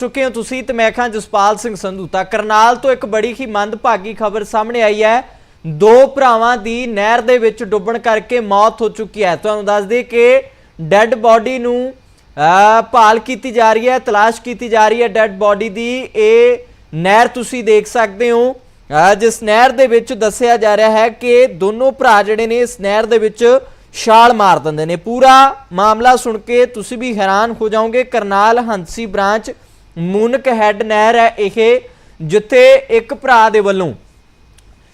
ਚੁੱਕੇ ਹੋ ਤੁਸੀਂ ਤੇ ਮੈਂ ਖਾਂ ਜਸਪਾਲ ਸਿੰਘ ਸੰਧੂ ਤਾਂ ਕਰਨਾਲ ਤੋਂ ਇੱਕ ਬੜੀ ਹੀ ਮੰਦਭਾਗੀ ਖਬਰ ਸਾਹਮਣੇ ਆਈ ਹੈ। ਦੋ ਭਰਾਵਾਂ ਦੀ ਨਹਿਰ ਦੇ ਵਿੱਚ ਡੁੱਬਣ ਕਰਕੇ ਮੌਤ ਹੋ ਚੁੱਕੀ ਹੈ। ਤੁਹਾਨੂੰ ਦੱਸ ਦੇ ਕਿ ਡੈੱਡ ਬਾਡੀ ਨੂੰ ਭਾਲ ਕੀਤੀ ਜਾ ਰਹੀ ਹੈ ਤਲਾਸ਼ ਕੀਤੀ ਜਾ ਰਹੀ ਹੈ ਡੈੱਡ ਬਾਡੀ ਦੀ। ਇਹ ਨਹਿਰ ਤੁਸੀਂ ਦੇਖ ਸਕਦੇ ਹੋ। ਅਹ, ਜਿਸ ਨਹਿਰ ਦੇ ਵਿੱਚ ਦੱਸਿਆ ਜਾ ਰਿਹਾ ਹੈ ਕਿ ਦੋਨੋਂ ਭਰਾ ਜਿਹੜੇ ਨੇ ਇਸ ਨਹਿਰ ਦੇ ਵਿੱਚ ਛਾਲ ਮਾਰ ਦਿੰਦੇ ਨੇ। ਪੂਰਾ ਮਾਮਲਾ ਸੁਣ ਕੇ ਤੁਸੀਂ ਵੀ ਹੈਰਾਨ ਹੋ ਜਾਓਗੇ। ਕਰਨਾਲ ਹੰਸੀ ਬ੍ਰਾਂਚ ਮੂਨਕ ਹੈਡ ਨਹਿਰ ਹੈ ਇਹ, ਜਿੱਥੇ ਇੱਕ ਭਰਾ ਦੇ ਵੱਲੋਂ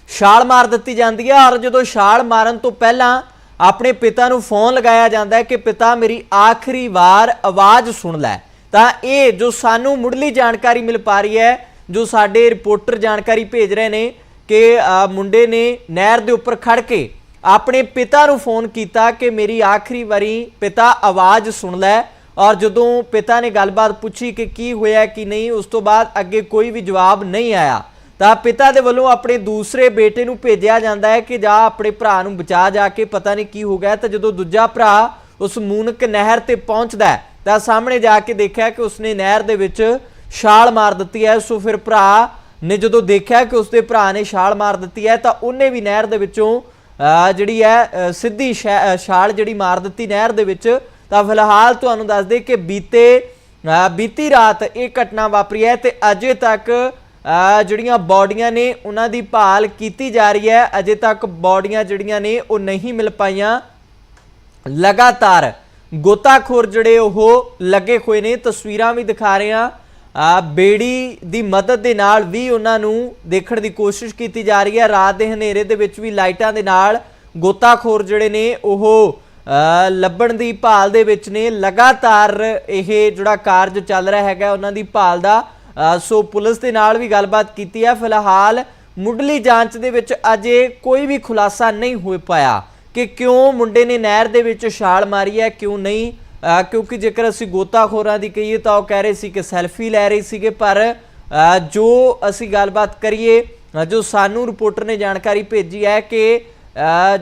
ਛਾਲ ਮਾਰ ਦਿੱਤੀ ਜਾਂਦੀ ਹੈ ਔਰ ਜਦੋਂ ਛਾਲ ਮਾਰਨ ਤੋਂ ਪਹਿਲਾਂ ਆਪਣੇ ਪਿਤਾ ਨੂੰ ਫੋਨ ਲਗਾਇਆ ਜਾਂਦਾ ਹੈ ਕਿ ਪਿਤਾ ਮੇਰੀ ਆਖਰੀ ਵਾਰ ਆਵਾਜ਼ ਸੁਣ ਲੈ। ਤਾਂ ਇਹ ਜੋ ਸਾਨੂੰ ਮੁੱਢਲੀ ਜਾਣਕਾਰੀ ਮਿਲ ਪਾ ਰਹੀ ਹੈ, ਜੋ ਸਾਡੇ ਰਿਪੋਰਟਰ ਜਾਣਕਾਰੀ ਭੇਜ ਰਹੇ ਨੇ ਕਿ ਮੁੰਡੇ ਨੇ ਨਹਿਰ ਦੇ ਉੱਪਰ ਖੜ ਕੇ ਆਪਣੇ ਪਿਤਾ ਨੂੰ ਫੋਨ ਕੀਤਾ ਕਿ ਮੇਰੀ ਆਖਰੀ ਵਾਰੀ ਪਿਤਾ ਆਵਾਜ਼ ਸੁਣ ਲੈ। ਔਰ ਜਦੋਂ ਪਿਤਾ ਨੇ ਗੱਲਬਾਤ ਪੁੱਛੀ ਕਿ ਕੀ ਹੋਇਆ, ਕੀ ਨਹੀਂ, ਉਸ ਤੋਂ ਬਾਅਦ ਅੱਗੇ ਕੋਈ ਵੀ ਜਵਾਬ ਨਹੀਂ ਆਇਆ। ਤਾਂ ਪਿਤਾ ਦੇ ਵੱਲੋਂ ਆਪਣੇ ਦੂਸਰੇ ਬੇਟੇ ਨੂੰ ਭੇਜਿਆ ਜਾਂਦਾ ਹੈ ਕਿ ਜਾ ਆਪਣੇ ਭਰਾ ਨੂੰ ਬਚਾ ਜਾ ਕੇ ਪਤਾ ਨਹੀਂ ਕੀ ਹੋ ਗਿਆ। ਤਾਂ ਜਦੋਂ ਦੂਜਾ ਭਰਾ ਉਸ ਮੂਨਕ ਨਹਿਰ ਤੇ ਪਹੁੰਚਦਾ ਹੈ, ਤਾਂ ਸਾਹਮਣੇ ਜਾ ਕੇ ਦੇਖਿਆ ਕਿ ਉਸਨੇ ਨਹਿਰ ਦੇ ਵਿੱਚ ਛਾਲ ਮਾਰ ਦਿੱਤੀ ਹੈ। ਸੋ ਫਿਰ ਭਰਾ ਨੇ ਜਦੋਂ ਦੇਖਿਆ ਕਿ ਉਸਦੇ ਭਰਾ ਨੇ ਛਾਲ ਮਾਰ ਦਿੱਤੀ ਹੈ, ਤਾਂ ਉਹਨੇ ਵੀ ਨਹਿਰ ਦੇ ਵਿੱਚੋਂ ਜਿਹੜੀ ਹੈ ਸਿੱਧੀ ਛੈ- ਛਾਲ ਜਿਹੜੀ ਮਾਰ ਦਿੱਤੀ ਨਹਿਰ ਦੇ ਵਿੱਚ ਤਾਂ ਫਿਲਹਾਲ ਤੁਹਾਨੂੰ ਦੱਸ ਦੇ ਕਿ ਬੀਤੇ ਬੀਤੀ ਰਾਤ ਇਹ ਘਟਨਾ ਵਾਪਰੀ ਹੈ ਤੇ ਅਜੇ ਤੱਕ ਜਿਹੜੀਆਂ ਬਾਡੀਆਂ ਨੇ ਉਹਨਾਂ ਦੀ ਭਾਲ ਕੀਤੀ ਜਾ ਰਹੀ ਹੈ, ਅਜੇ ਤੱਕ ਬਾਡੀਆਂ ਜਿਹੜੀਆਂ ਨੇ ਉਹ ਨਹੀਂ ਮਿਲ ਪਾਈਆਂ। ਲਗਾਤਾਰ ਗੋਤਾਖੋਰ ਜਿਹੜੇ ਉਹ ਲੱਗੇ ਹੋਏ ਨੇ, ਤਸਵੀਰਾਂ ਵੀ ਦਿਖਾ ਰਹੇ ਆ ਆ ਬੇੜੀ ਦੀ ਮਦਦ ਦੇ ਨਾਲ ਵੀ ਉਹਨਾਂ ਨੂੰ ਦੇਖਣ ਦੀ ਕੋਸ਼ਿਸ਼ ਕੀਤੀ ਜਾ ਰਹੀ ਹੈ। ਰਾਤ ਦੇ ਹਨੇਰੇ ਦੇ ਵਿੱਚ ਵੀ ਲਾਈਟਾਂ ਦੇ ਨਾਲ ਗੋਤਾਖੋਰ ਜਿਹੜੇ ਨੇ ਉਹ ਲੱਭਣ ਦੀ ਭਾਲ ਦੇ ਵਿੱਚ ਨੇ। ਲਗਾਤਾਰ ਇਹ ਜਿਹੜਾ ਕਾਰਜ ਚੱਲ ਰਿਹਾ ਹੈਗਾ, ਉਹਨਾਂ ਦੀ ਭਾਲ ਦਾ। ਸੋ ਪੁਲਿਸ ਦੇ ਨਾਲ ਵੀ ਗੱਲਬਾਤ ਕੀਤੀ ਹੈ ਫਿਲਹਾਲ ਮੁੱਢਲੀ ਜਾਂਚ ਦੇ ਵਿੱਚ ਅਜੇ ਕੋਈ ਵੀ ਖੁਲਾਸਾ ਨਹੀਂ ਹੋ ਪਾਇਆ ਕਿ ਕਿਉਂ ਮੁੰਡੇ ਨੇ ਨਹਿਰ ਦੇ ਵਿੱਚ ਛਾਲ ਮਾਰੀ ਹੈ, ਕਿਉਂ ਨਹੀਂ। ਕਿਉਂਕਿ ਜੇਕਰ ਅਸੀਂ ਗੋਤਾਖੋਰਾਂ ਦੀ ਕਹੀਏ ਤਾਂ ਉਹ ਕਹਿ ਰਹੇ ਸੀ ਕਿ ਸੈਲਫੀ ਲੈ ਰਹੇ ਸੀਗੇ, ਪਰ ਜੋ ਅਸੀਂ ਗੱਲਬਾਤ ਕਰੀਏ ਜੋ ਸਾਨੂੰ ਰਿਪੋਰਟਰ ਨੇ ਜਾਣਕਾਰੀ ਭੇਜੀ ਹੈ ਕਿ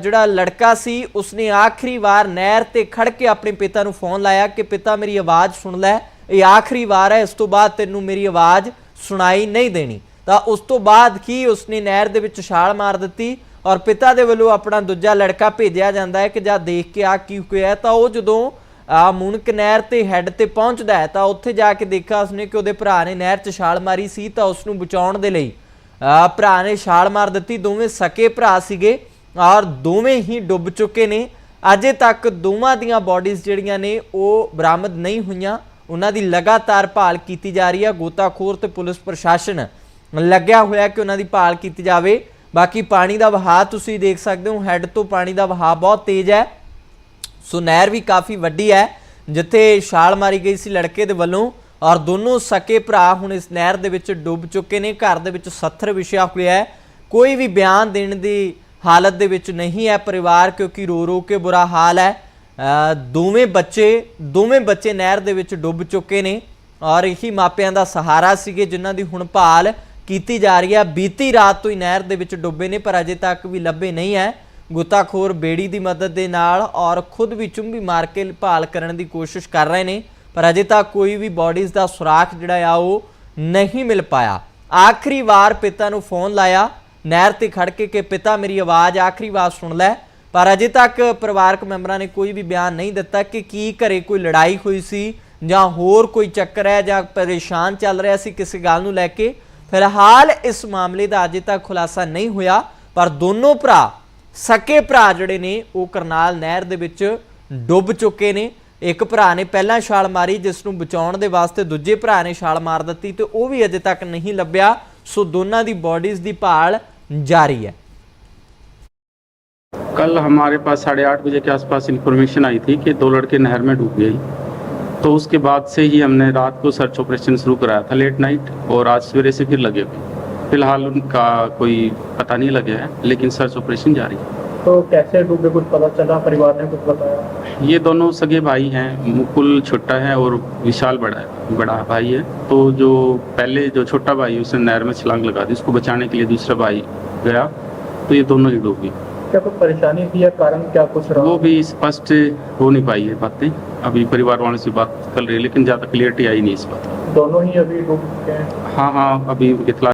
ਜਿਹੜਾ ਲੜਕਾ ਸੀ, ਉਸਨੇ ਆਖਰੀ ਵਾਰ ਨਹਿਰ ਤੇ ਖੜ ਕੇ ਆਪਣੇ ਪਿਤਾ ਨੂੰ ਫੋਨ ਲਾਇਆ ਕਿ ਪਿਤਾ ਮੇਰੀ ਆਵਾਜ਼ ਸੁਣ ਲੈ। ਇਹ ਆਖਰੀ ਵਾਰ ਹੈ, ਇਸ ਤੋਂ ਬਾਅਦ ਤੈਨੂੰ ਮੇਰੀ ਆਵਾਜ਼ ਸੁਣਾਈ ਨਹੀਂ ਦੇਣੀ। ਤਾਂ ਉਸ ਤੋਂ ਬਾਅਦ ਕੀ ਉਸਨੇ ਨਹਿਰ ਦੇ ਵਿੱਚ ਛਾਲ ਮਾਰ ਦਿੱਤੀ ਔਰ ਪਿਤਾ ਦੇ ਵੱਲੋਂ ਆਪਣਾ ਦੂਜਾ ਲੜਕਾ ਭੇਜਿਆ ਜਾਂਦਾ ਹੈ ਕਿ ਜਾ ਦੇਖ ਕੇ ਆ ਕੀ ਹੋਇਆ ਤਾਂ ਉਹ ਜਦੋਂ ਆ ਮੁਨਕ ਨਹਿਰ ਤੇ ਹੈੱਡ ਤੇ ਪਹੁੰਚਦਾ ਹੈ, ਤਾਂ ਉੱਥੇ ਜਾ ਕੇ ਦੇਖਿਆ ਉਸਨੇ ਕਿ ਉਹਦੇ ਭਰਾ ਨੇ ਨਹਿਰ 'ਚ ਛਾਲ ਮਾਰੀ ਸੀ ਤਾਂ ਉਸ ਨੂੰ ਬਚਾਉਣ ਦੇ ਲਈ ਭਰਾ ਨੇ ਛਾਲ ਮਾਰ ਦਿੱਤੀ। ਦੋਵੇਂ ਸਕੇ ਭਰਾ ਸੀਗੇ। ਔਰ ਦੋਵੇਂ ਹੀ ਡੁੱਬ ਚੁੱਕੇ ਨੇ। ਅਜੇ ਤੱਕ ਦੋਵਾਂ ਦੀਆਂ ਬਾਡੀਜ਼ ਜਿਹੜੀਆਂ ਨੇ, ਉਹ ਬਰਾਮਦ ਨਹੀਂ ਹੋਈਆਂ। ਉਹਨਾਂ ਦੀ ਲਗਾਤਾਰ ਭਾਲ ਕੀਤੀ ਜਾ ਰਹੀ ਹੈ ਗੋਤਾਖੋਰ ਤੇ ਪੁਲਿਸ ਪ੍ਰਸ਼ਾਸਨ ਲੱਗਿਆ ਹੋਇਆ ਕਿ ਉਹਨਾਂ ਦੀ ਭਾਲ ਕੀਤੀ ਜਾਵੇ। ਬਾਕੀ ਪਾਣੀ ਦਾ ਵਹਾਅ ਤੁਸੀਂ ਦੇਖ ਸਕਦੇ ਹੋ। ਹੈੱਡ ਤੋਂ ਪਾਣੀ ਦਾ ਵਹਾਅ ਬਹੁਤ ਤੇਜ਼ ਹੈ। ਸੋ ਨਹਿਰ ਵੀ ਕਾਫੀ ਵੱਡੀ ਹੈ, ਜਿੱਥੇ ਛਾਲ ਮਾਰੀ ਗਈ ਸੀ ਲੜਕੇ ਦੇ ਵੱਲੋਂ। ਔਰ ਦੋਨੋਂ ਸਕੇ ਭਰਾ ਹੁਣ ਇਸ ਨਹਿਰ ਦੇ ਵਿੱਚ ਡੁੱਬ ਚੁੱਕੇ ਨੇ। ਘਰ ਦੇ ਵਿੱਚ ਸੱਥਰ ਵਿਛਿਆ ਹੋਇਆ ਹੈ। ਕੋਈ ਵੀ ਬਿਆਨ ਦੇਣ ਦੀ ਹਾਲਤ ਦੇ ਵਿੱਚ ਨਹੀਂ ਹੈ ਪਰਿਵਾਰ ਕਿਉਂਕਿ ਰੋ ਰੋ ਕੇ ਬੁਰਾ ਹਾਲ ਹੈ। ਦੋਵੇਂ ਬੱਚੇ ਦੋਵੇਂ ਬੱਚੇ ਨਹਿਰ ਦੇ ਵਿੱਚ ਡੁੱਬ ਚੁੱਕੇ ਨੇ ਔਰ ਇਹੀ ਮਾਪਿਆਂ ਦਾ ਸਹਾਰਾ ਸੀਗੇ ਜਿਨ੍ਹਾਂ ਦੀ ਹੁਣ ਭਾਲ ਕੀਤੀ ਜਾ ਰਹੀ ਹੈ। ਬੀਤੀ ਰਾਤ ਤੋਂ ਹੀ ਨਹਿਰ ਦੇ ਵਿੱਚ ਡੁੱਬੇ ਨੇ, ਪਰ ਅਜੇ ਤੱਕ ਵੀ ਲੱਭੇ ਨਹੀਂ ਹੈ। ਗੁੱਤਾਖੋਰ ਬੇੜੀ ਦੀ ਮਦਦ ਦੇ ਨਾਲ ਔਰ ਖੁਦ ਵੀ ਚੁੰਬੀ ਮਾਰ ਕੇ ਭਾਲ ਕਰਨ ਦੀ ਕੋਸ਼ਿਸ਼ ਕਰ ਰਹੇ ਨੇ, ਪਰ ਅਜੇ ਤੱਕ ਕੋਈ ਵੀ ਬਾਡੀਜ਼ ਦਾ ਸੁਰਾਖ ਜਿਹੜਾ ਆ ਉਹ ਨਹੀਂ ਮਿਲ ਪਾਇਆ। ਆਖਰੀ ਵਾਰ ਪਿਤਾ ਨੂੰ ਫੋਨ ਲਾਇਆ ਨਹਿਰ ਤੇ ਖੜ ਕੇ ਕਿ ਪਿਤਾ ਮੇਰੀ ਆਵਾਜ਼ ਆਖਰੀ ਵਾਰ ਸੁਣ ਲੈ। ਪਰ ਅਜੇ ਤੱਕ ਪਰਿਵਾਰਕ ਮੈਂਬਰਾਂ ਨੇ ਕੋਈ ਵੀ ਬਿਆਨ ਨਹੀਂ ਦਿੱਤਾ ਕਿ ਕੀ ਘਰੇ ਕੋਈ ਲੜਾਈ ਹੋਈ ਸੀ ਜਾਂ ਹੋਰ ਕੋਈ ਚੱਕਰ ਹੈ ਜਾਂ ਪਰੇਸ਼ਾਨ ਚੱਲ ਰਿਹਾ ਸੀ ਕਿਸੇ ਗੱਲ ਨੂੰ ਲੈ ਕੇ। ਫਿਲਹਾਲ ਇਸ ਮਾਮਲੇ ਦਾ ਅਜੇ ਤੱਕ ਖੁਲਾਸਾ ਨਹੀਂ ਹੋਇਆ, ਪਰ ਦੋਨੋਂ ਭਰਾ, ਸਕੇ ਭਰਾ ਜਿਹੜੇ ਨੇ, ਉਹ ਕਰਨਾਲ ਨਹਿਰ ਦੇ ਵਿੱਚ ਡੁੱਬ ਚੁੱਕੇ ਨੇ। ਇੱਕ ਭਰਾ ਨੇ ਪਹਿਲਾਂ ਛਾਲ ਮਾਰੀ, ਜਿਸ ਨੂੰ ਬਚਾਉਣ ਦੇ ਵਾਸਤੇ ਦੂਜੇ ਭਰਾ ਨੇ ਛਾਲ ਮਾਰ ਦਿੱਤੀ ਤੇ ਉਹ ਵੀ ਅਜੇ ਤੱਕ ਨਹੀਂ ਲੱਭਿਆ। ਸੋ ਦੋਨਾਂ ਦੀ ਬਾਡੀਜ਼ ਦੀ ਭਾਲ जारी है। कल हमारे पास साढ़े आठ बजे के आसपास इन्फॉर्मेशन आई थी कि दो लड़के नहर में डूब गए। तो उसके बाद से ही हमने रात को सर्च ऑपरेशन शुरू कराया था लेट नाइट और आज सवेरे से फिर लगे हुए। फ़िलहाल उनका कोई पता नहीं लगे है लेकिन सर्च ऑपरेशन जारी है। तो कैसे डूबे कुछ पता चला? परिवार ने कुछ बताया? ये दोनों सगे भाई हैं मुकुल छोटा है और विशाल बड़ा है बड़ा भाई है। तो जो पहले जो छोटा भाई उसने नहर में छलांग लगा दी उसको बचाने के लिए दूसरा भाई गया। तो ये दोनों ही डूब गए। क्या कोई परेशानी थी या कारण क्या कुछ रहा? वो भी स्पष्ट हो नहीं पाई है बातें। अभी परिवार वालों से बात कर रही है लेकिन ज़्यादा क्लियरिटी आई नहीं इस बात दोनों ही अभी डूब चुके हैं। हाँ हाँ अभी इतला